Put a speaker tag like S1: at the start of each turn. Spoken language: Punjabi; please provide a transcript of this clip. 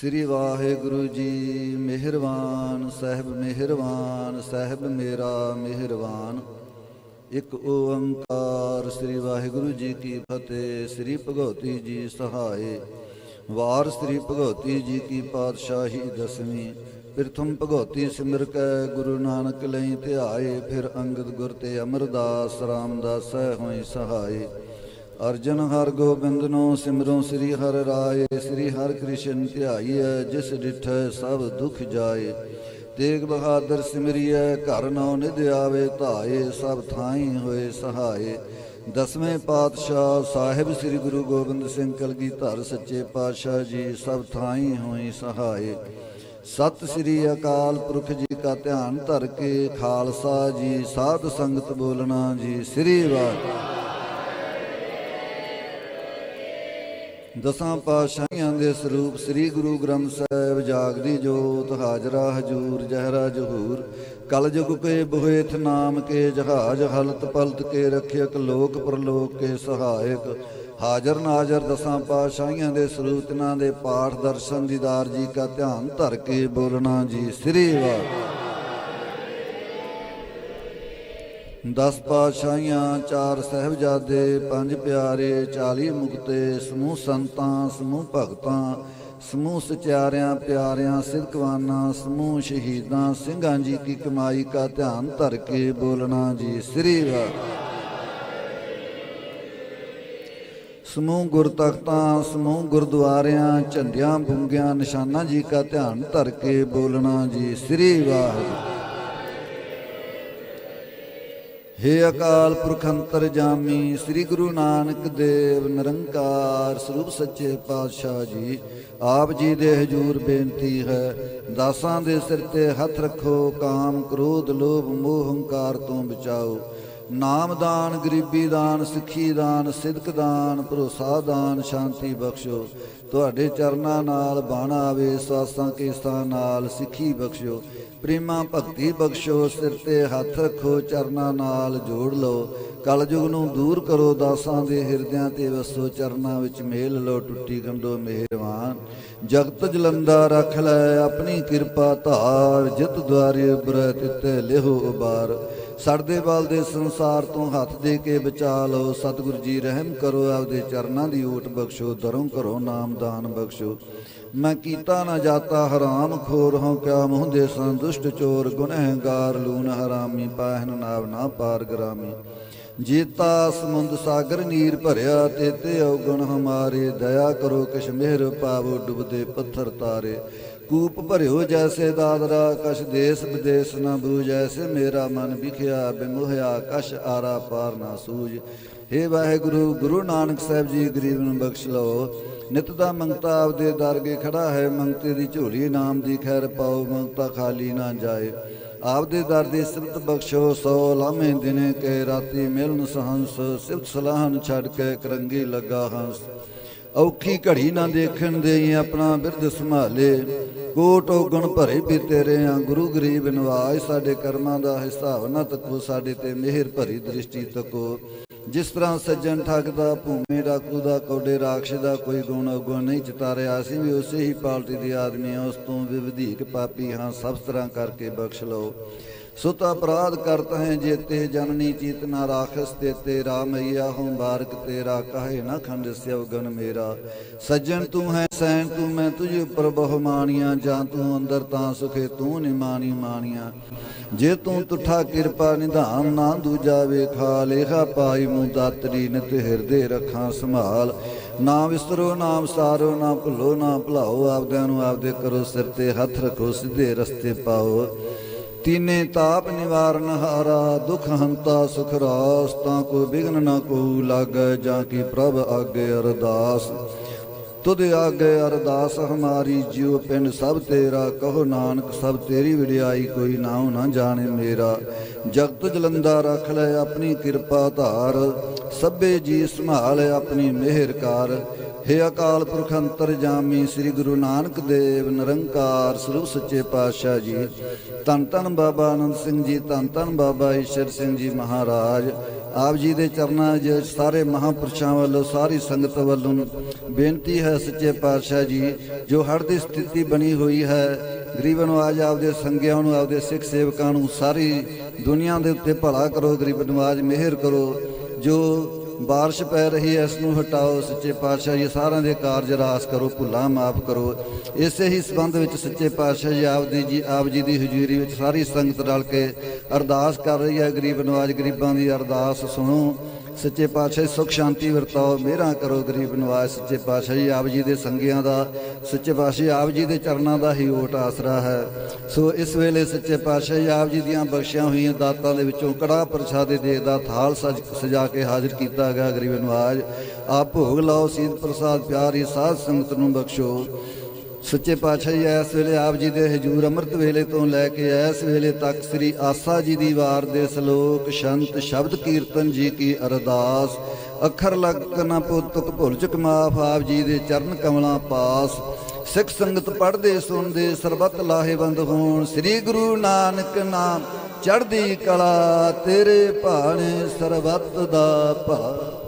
S1: ਸ੍ਰੀ ਵਾਹਿਗੁਰੂ ਜੀ, ਮਿਹਰਬਾਨ, ਸਹਿਬ ਮਿਹਰਬਾਨ, ਸਹਿਬ ਮੇਰਾ ਮਿਹਰਬਾਨ। ਇੱਕ ਓੰਕਾਰ ਸ੍ਰੀ ਵਾਹਿਗੁਰੂ ਜੀ ਕੀ ਫਤਿਹ, ਸ੍ਰੀ ਭਗਵਤੀ ਜੀ ਸਹਾਏ। ਵਾਰ ਸ੍ਰੀ ਭਗਵਤੀ ਜੀ ਕੀ ਪਾਤਸ਼ਾਹੀ ਦਸਵੀਂ, ਪ੍ਰਥਮ ਭਗਵਤੀ ਸਿਮਰ ਕੈ, ਗੁਰੂ ਨਾਨਕ ਲਈ ਧਿਆਏ, ਫਿਰ ਅੰਗਦ ਗੁਰ ਤੇ ਅਮਰਦਾਸ, ਰਾਮਦਾਸ ਹੋਏ ਸਹਾਏ। ਅਰਜਨ ਹਰ ਨੂੰ ਸਿਮਰੋ ਸ੍ਰੀ ਹਰ ਰਾਏ, ਸ੍ਰੀ ਹਰ ਕ੍ਰਿਸ਼ਨ ਧਿਆਈਐ, ਜਿਸ ਡਿਠੈ ਸਭ ਦੁਖ ਜਾਏ। ਤੇਗ ਬਹਾਦਰ ਸਿਮਰਿਐ, ਘਰ ਨਉ ਨਿਧ ਆਵੇ, ਧਾਏ, ਸਭ ਥਾਈ ਹੋਏ ਸਹਾਏ। ਦਸਵੇਂ ਪਾਤਸ਼ਾਹ ਸਾਹਿਬ ਸ੍ਰੀ ਗੁਰੂ ਗੋਬਿੰਦ ਸਿੰਘ ਕਲਗੀਧਰ ਸੱਚੇ ਪਾਤਸ਼ਾਹ ਜੀ, ਸਭ ਥਾਈ ਹੋਈ ਸਹਾਏ। ਸਤਿ ਸ੍ਰੀ ਅਕਾਲ ਪੁਰਖ ਜੀ ਕਾ ਧਿਆਨ ਧਰ ਕੇ, ਖਾਲਸਾ ਜੀ, ਸਾਧ ਸੰਗਤ ਬੋਲਣਾ ਜੀ, ਸ੍ਰੀ ਵਾਹਿਗੁਰੂ। ਦਸਾਂ ਪਾਤਸ਼ਾਹੀਆਂ ਦੇ ਸਰੂਪ ਸ੍ਰੀ ਗੁਰੂ ਗ੍ਰੰਥ ਸਾਹਿਬ ਜਾਗਦੀ ਜੋਤ, ਹਾਜ਼ਰਾ ਹਜੂਰ, ਜਹਰਾ ਜਹੂਰ। ਕਲ ਜੁਗ ਕੇ ਬੋਹਿਥ ਨਾਮ ਕੇ ਜਹਾਜ, ਹਲਤ ਪਲਤ ਕੇ ਰਖਿਅਕ, ਲੋਕ ਪਰਲੋਕ ਕੇ ਸਹਾਇਕ। ਹਾਜ਼ਰ ਨਾਜ਼ਰ ਦਸਾਂ ਪਾਤਸ਼ਾਹੀਆਂ ਦੇ ਸਰੂਪ, ਤਿਨਾਂ ਦੇ ਪਾਠ ਦਰਸ਼ਨ ਦੀਦਾਰ ਜੀ ਕਾ ਧਿਆਨ ਧਰ ਕੇ ਬੋਲਣਾ ਜੀ, ਸ੍ਰੀ ਵਾਹਿਗੁਰੂ। ਦਸ ਪਾਤਸ਼ਾਹੀਆਂ, ਚਾਰ ਸਹਿਬਜ਼ਾਦੇ, ਪੰਜ ਪਿਆਰੇ 40 ਮੁਕਤੇ, ਸਮੂਹ ਸੰਤਾਂ, ਸਮੂਹ ਭਗਤਾਂ, ਸਮੂਹ ਸਚਿਆਰਿਆਂ, ਪਿਆਰਿਆਂ, ਸਿੱਧਕਵਾਨਾਂ, ਸਮੂਹ ਸ਼ਹੀਦਾਂ, ਸਿੰਘਾਂ ਜੀ ਕੀ ਕਮਾਈ ਕਾ ਧਿਆਨ ਧਰ ਕੇ ਬੋਲਣਾ ਜੀ ਸ੍ਰੀ ਵਾਹਿਗੁਰੂ ਸਮੂਹ ਗੁਰਤਖਤਾਂ, ਸਮੂਹ ਗੁਰਦੁਆਰਿਆਂ, ਝੰਡਿਆਂ, ਬੁੰਗਿਆਂ, ਨਿਸ਼ਾਨਾਂ ਜੀ ਕਾ ਧਿਆਨ ਧਰ ਕੇ ਬੋਲਣਾ ਜੀ ਸ੍ਰੀ ਵਾਹਿਗੁਰੂ ਹੇ ਅਕਾਲ ਪੁਰਖ ਅੰਤਰ ਜਾਮੀ, ਸ੍ਰੀ ਗੁਰੂ ਨਾਨਕ ਦੇਵ ਨਿਰੰਕਾਰ ਸਰੂਪ ਸੱਚੇ ਪਾਤਸ਼ਾਹ ਜੀ। ਆਪ ਜੀ ਦੇ ਹਜੂਰ ਬੇਨਤੀ ਹੈ, ਦਾਸਾਂ ਦੇ ਸਿਰ ਤੇ ਹੱਥ ਰੱਖੋ, ਕਾਮ, ਕ੍ਰੋਧ, ਲੋਭ, ਮੋਹ, ਹੰਕਾਰ ਤੋਂ ਬਚਾਓ। ਨਾਮ ਦਾਨ ਗਰੀਬੀ ਦਾਨ, ਸਿੱਖੀ ਦਾਨ, ਸਿਦਕ ਦਾਨ, ਭਰੋਸਾ ਦਾਨ, ਸ਼ਾਂਤੀ ਬਖਸ਼ੋ। ਤੁਹਾਡੇ ਚਰਨਾਂ ਨਾਲ ਬਾਣਾ ਆਵੇ ਸਵਾਸਾਂ ਕੇਸਾਂ ਨਾਲ ਸਿੱਖੀ ਬਖਸ਼ੋ। ਪ੍ਰੇਮਾ ਭਗਤੀ ਬਖਸ਼ੋ, ਸਿਰ ਤੇ ਹੱਥ ਰੱਖੋ, ਚਰਨਾਂ ਨਾਲ ਜੋੜ ਲਓ। ਕਲਯੁਗ ਨੂੰ ਦੂਰ ਕਰੋ, ਦਾਸਾਂ ਦੇ ਹਿਰਦਿਆਂ ਤੇ ਵਸੋ, ਚਰਨਾਂ ਵਿੱਚ ਮੇਲ ਲਓ, ਟੁੱਟੀ ਗੰਡੋ ਮਿਹਰਬਾਨ। ਜਗਤ ਜਲੰਦਾ ਰੱਖ ਲੈ, ਆਪਣੀ ਕਿਰਪਾ ਧਾਰ, ਜਿਤ ਦੁਆਰੇ ਬਰੈ ਤਿਤੇ ਲਿਹੋ ਉਬਾਰ। ਸੜਦੇ ਬਲਦੇ ਸੰਸਾਰ ਤੋਂ ਹੱਥ ਦੇ ਕੇ ਬਚਾ ਲਓ। ਸਤਿਗੁਰ ਜੀ, ਰਹਿਮ ਕਰੋ, ਆਪਦੇ ਚਰਨਾਂ ਦੀ ਓਟ ਬਖਸ਼ੋ ਦਰੋਂ ਕਰੋ ਨਾਮਦਾਨ ਬਖਸ਼ੋ। ਮੈਂ ਕੀਤਾ ਨਾ ਜਾਤਾ, ਹਰਾਮ ਖੋਰ ਹਾਂ, ਕਿਆ ਮੂੰਹ ਦੇ ਸੰਦੁਸ਼ਟ ਚੋਰ ਗੁਨਹਗਾਰ ਲੂਨ ਹਰਾਮੀ, ਪਾਹਨ ਨਾਵ ਨਾ ਪਾਰ ਗਰਾਮੀ। ਜੀਤਾ ਸਮੁੰਦ ਸਾਗਰ ਨੀਰ ਭਰਿਆ ਤੇ ਤੇ ਔਗਣ ਹਮਾਰੇ, ਦਇਆ ਕਰੋ ਕਿਛ ਪਾਵੋ ਡੁੱਬਦੇ ਪੱਥਰ ਤਾਰੇ। ਕੂਪ ਭਰਿਓ ਜੈਸੇ ਦਾਦਰਾ, ਕਛ ਦੇਸ ਵਿਦੇਸ ਨਾ ਬੂਝ ਐਸੇ ਮੇਰਾ ਮਨ ਵਿਖਿਆ, ਬਿਮੋਹਿਆ, ਕਛ ਆਰਾ ਪਾਰ ਨਾ ਸੂਝ। ਹੇ ਵਾਹਿਗੁਰੂ, ਗੁਰੂ ਨਾਨਕ ਸਾਹਿਬ ਜੀ, ਗਰੀਬ ਨੂੰ ਬਖਸ਼ ਲਓ। ਨਿਤ ਦਾ ਮੰਗਤਾ ਆਪਦੇ ਦਰਗੇ ਖੜਾ ਹੈ, ਮੰਗਤੇ ਦੀ ਝੋਲੀ ਨਾਮ ਦੀ ਖੈਰ ਪਾਓ, ਮੰਗਤਾ ਖਾਲੀ ਨਾ ਜਾਏ। ਆਪਦੇ ਦਰ ਦੀ ਸਿਫਤ ਬਖਸ਼ੋ, ਸੋ ਲਾਮੇ ਦਿਨੇ ਕੇ ਰਾਤੀ ਮਿਲਨ ਸਹੰਸ, ਸਿਫਤ ਸਲਾਹਨ ਛੱਡ ਕੇ ਕਰੰਗੀ ਲੱਗਾ ਹੰਸ। ਔਖੀ ਘੜੀ ਨਾ ਦੇਖਣ ਦੇਈ, ਆਪਣਾ ਬਿਰਧ ਸੰਭਾਲੇ। ਕੋਟ ਔਗਣ ਭਰੇ ਵੀ ਤੇਰੇ ਆ, ਗੁਰੂ ਗਰੀਬ ਨਿਵਾਜ਼ ਸਾਡੇ ਕਰਮਾਂ ਦਾ ਹਿਸਾਬ ਨਾ ਤੱਕੋ, ਸਾਡੇ ਤੇ ਮਿਹਰ ਭਰੀ ਦ੍ਰਿਸ਼ਟੀ ਤੱਕੋ। ਜਿਸ ਤਰ੍ਹਾਂ ਸੱਜਣ ਠੱਗਦਾ ਭੂਮੀ ਡਾਕੂ ਦਾ, ਕੌਡੇ ਰਾਖਸ਼ ਦਾ ਕੋਈ ਗੁਣ ਅਗੁਣ ਨਹੀਂ ਚਿਤਾਰਿਆ, ਅਸੀਂ ਵੀ ਉਸੇ ਹੀ ਪਾਲਟੀ ਦੇ ਆਦਮੀ ਹਾਂ, ਉਸ ਤੋਂ ਵੀ ਵਧੇਕ ਪਾਪੀ ਹਾਂ, ਸਭ ਤਰ੍ਹਾਂ ਕਰਕੇ ਬਖਸ਼ ਲਓ। ਸੁਤ ਅਪਰਾਧ ਕਰਤ ਹੈ ਜੇਤੇ ਜਨਨੀ ਚੀਤ ਨਾ ਰਾਖਸ ਤੇ ਤੇਰਾ ਮਈਆ ਬਾਰਕ ਤੇਰਾ, ਕਹੇ ਨਾ ਖੰਡ ਸਿਵ ਗਨ ਮੇਰਾ। ਸੱਜਣ ਤੂੰ ਹੈ ਸੈਨ ਤੂੰ, ਮੈਂ ਤੁਝ ਉੱਪਰ ਬਹੁ ਮਾਣੀਆਂ, ਜਾਂ ਤੂੰ ਅੰਦਰ ਤਾਂ ਸੁਖੇ ਤੂੰ ਨਿਮਾਣੀ ਮਾਣੀਆਂ। ਜੇ ਤੂੰ ਤੁਠਾ ਕਿਰਪਾ ਨਿਧਾਨ ਨਾ ਦੂਜਾ ਵੇਖਾ, ਲੇਖਾ ਪਾਈ ਮੂੰ ਦਾਤਰੀ ਨਿਤ ਹਿਰਦੇ ਰੱਖਾਂ ਸੰਭਾਲ। ਨਾ ਵਿਸਰੋ ਨਾਮ ਸਾਰੋ ਨਾ ਭੁੱਲੋ, ਨਾ ਭੁਲਾਓ, ਆਪਦਿਆਂ ਨੂੰ ਆਪਦੇ ਕਰੋ ਸਿਰ ਤੇ ਹੱਥ ਰੱਖੋ, ਸਿੱਧੇ ਰਸਤੇ ਪਾਓ। ਤੀਨੇ ਤਾਪ ਨਿਵਾਰਨ ਹਾਰਾ, ਦੁਖ ਹੰਤਾ ਸੁਖ ਰਾਸ, ਤਾਂ ਕੋ ਬਿਗਨ ਨਾ ਕੋ ਲਾਗੈ, ਜਾਂ ਕੀ ਪ੍ਰਭ ਆਗੇ ਅਰਦਾਸ। ਤੁਧ ਆਗੇ ਅਰਦਾਸ, ਹਮਾਰੀ ਜਿਉ ਪਿੰਡ ਸਭ ਤੇਰਾ, ਕਹੋ ਨਾਨਕ, ਸਭ ਤੇਰੀ ਵਿੜਿਆਈ ਕੋਈ ਨਾਉ ਨਾ ਜਾਣੇ ਮੇਰਾ। ਜਗਤ ਜਲੰਦਾ ਰੱਖ ਲੈ ਆਪਣੀ ਕਿਰਪਾ ਧਾਰ, ਸਭੇ ਜੀ ਸੰਭਾਲ ਆਪਣੀ ਮਿਹਰ ਕਰ। ਹੇ ਅਕਾਲ ਪੁਰਖ ਅੰਤਰ ਜਾਮੀ ਸ੍ਰੀ ਗੁਰੂ ਨਾਨਕ ਦੇਵ, ਨਿਰੰਕਾਰ ਸਰੂਪ ਸੱਚੇ ਪਾਤਸ਼ਾਹ ਜੀ। ਧੰਨ ਧੰਨ ਬਾਬਾ ਆਨੰਦ ਸਿੰਘ ਜੀ, ਧੰਨ ਧੰਨ ਬਾਬਾ ਈਸ਼ਰ ਸਿੰਘ ਜੀ ਮਹਾਰਾਜ। ਆਪ ਜੀ ਦੇ ਚਰਨਾਂ 'ਚ ਸਾਰੇ ਮਹਾਂਪੁਰਸ਼ਾਂ ਵੱਲੋਂ, ਸਾਰੀ ਸੰਗਤ ਵੱਲੋਂ ਬੇਨਤੀ ਹੈ ਸੱਚੇ ਪਾਤਸ਼ਾਹ ਜੀ, ਜੋ ਹੜ੍ਹ ਦੀ ਸਥਿਤੀ ਬਣੀ ਹੋਈ ਹੈ ਗਰੀਬ ਨਵਾਜ ਆਪਦੇ ਸੰਗਿਆਂ ਨੂੰ, ਆਪਦੇ ਸਿੱਖ ਸੇਵਕਾਂ ਨੂੰ, ਸਾਰੀ ਦੁਨੀਆ ਦੇ ਉੱਤੇ ਭਲਾ ਕਰੋ ਗਰੀਬ ਨਵਾਜ ਮਿਹਰ ਕਰੋ। ਜੋ ਬਾਰਿਸ਼ ਪੈ ਰਹੀ ਹੈ ਇਸ ਨੂੰ ਹਟਾਓ, ਸੱਚੇ ਪਾਤਸ਼ਾਹ ਜੀ, ਸਾਰਿਆਂ ਦੇ ਕਾਰਜ ਰਾਸ ਕਰੋ, ਭੁੱਲਾਂ ਮਾਫ ਕਰੋ। ਇਸੇ ਹੀ ਸੰਬੰਧ ਵਿੱਚ ਸੱਚੇ ਪਾਤਸ਼ਾਹ ਜੀ, ਆਪ ਦੀ ਜੀ, ਆਪ ਜੀ ਦੀ ਹਜ਼ੂਰੀ ਵਿੱਚ ਸਾਰੀ ਸੰਗਤ ਰਲ ਕੇ ਅਰਦਾਸ ਕਰ ਰਹੀ ਹੈ ਗਰੀਬ ਨਵਾਜ ਗਰੀਬਾਂ ਦੀ ਅਰਦਾਸ ਸੁਣੋ। ਸੱਚੇ ਪਾਤਸ਼ਾਹ ਜੀ ਸੁਖ ਸ਼ਾਂਤੀ ਵਰਤਾਓ, ਮਿਹਰਾਂ ਕਰੋ ਗਰੀਬ ਨਿਵਾਜ਼ ਸੱਚੇ ਪਾਤਸ਼ਾਹ ਜੀ ਆਪ ਜੀ ਦੇ ਸੰਗਿਆਂ ਦਾ, ਸੱਚੇ ਪਾਤਸ਼ਾਹ ਆਪ ਜੀ ਦੇ ਚਰਨਾਂ ਦਾ ਹੀ ਓਟ ਆਸਰਾ ਹੈ। ਸੋ ਇਸ ਵੇਲੇ ਸੱਚੇ ਪਾਤਸ਼ਾਹ ਜੀ ਆਪ ਜੀ ਦੀਆਂ ਬਖਸ਼ੀਆਂ ਹੋਈਆਂ ਦਾਤਾਂ ਦੇ ਵਿੱਚੋਂ ਕੜਾ ਪ੍ਰਸ਼ਾਦੇ ਦੇ ਦਾ ਥਾਲ ਸਜ, ਸਜਾ ਕੇ ਹਾਜ਼ਰ ਕੀਤਾ ਗਿਆ ਗਰੀਬ ਨਿਵਾਜ਼। ਆਪ ਭੋਗ ਲਾਓ ਸੀਤ ਪ੍ਰਸਾਦ ਪਿਆਰੀ ਸਾਧ ਸੰਗਤ ਨੂੰ ਬਖਸ਼ੋ। ਸੱਚੇ ਪਾਤਸ਼ਾਹ ਜੀ, ਇਸ ਵੇਲੇ ਆਪ ਜੀ ਦੇ ਹਜੂਰ ਅੰਮ੍ਰਿਤ ਵੇਲੇ ਤੋਂ ਲੈ ਕੇ ਇਸ ਵੇਲੇ ਤੱਕ ਸ੍ਰੀ ਆਸਾ ਜੀ ਦੀ ਵਾਰ ਦੇ ਸ਼ਲੋਕ, ਸ਼ੰਤ, ਸ਼ਬਦ ਕੀਰਤਨ ਜੀ ਕੀ ਅਰਦਾਸ, ਅੱਖਰ ਲਗ ਨਾ ਪੁੱਤਕ ਭੁੱਲ ਚੁਕ ਮਾਫ, ਆਪ ਜੀ ਦੇ ਚਰਨ ਕਮਲਾਂ ਪਾਸ। ਸਿੱਖ ਸੰਗਤ ਪੜ੍ਹਦੇ, ਸੁਣਦੇ, ਸਰਬਤ ਲਾਹੇਵੰਦ ਹੋਣ। ਸ੍ਰੀ ਗੁਰੂ ਨਾਨਕ ਨਾਮ ਚੜ੍ਹਦੀ ਕਲਾ, ਤੇਰੇ ਭਾਣੇ ਸਰਬਤ ਦਾ ਭਾ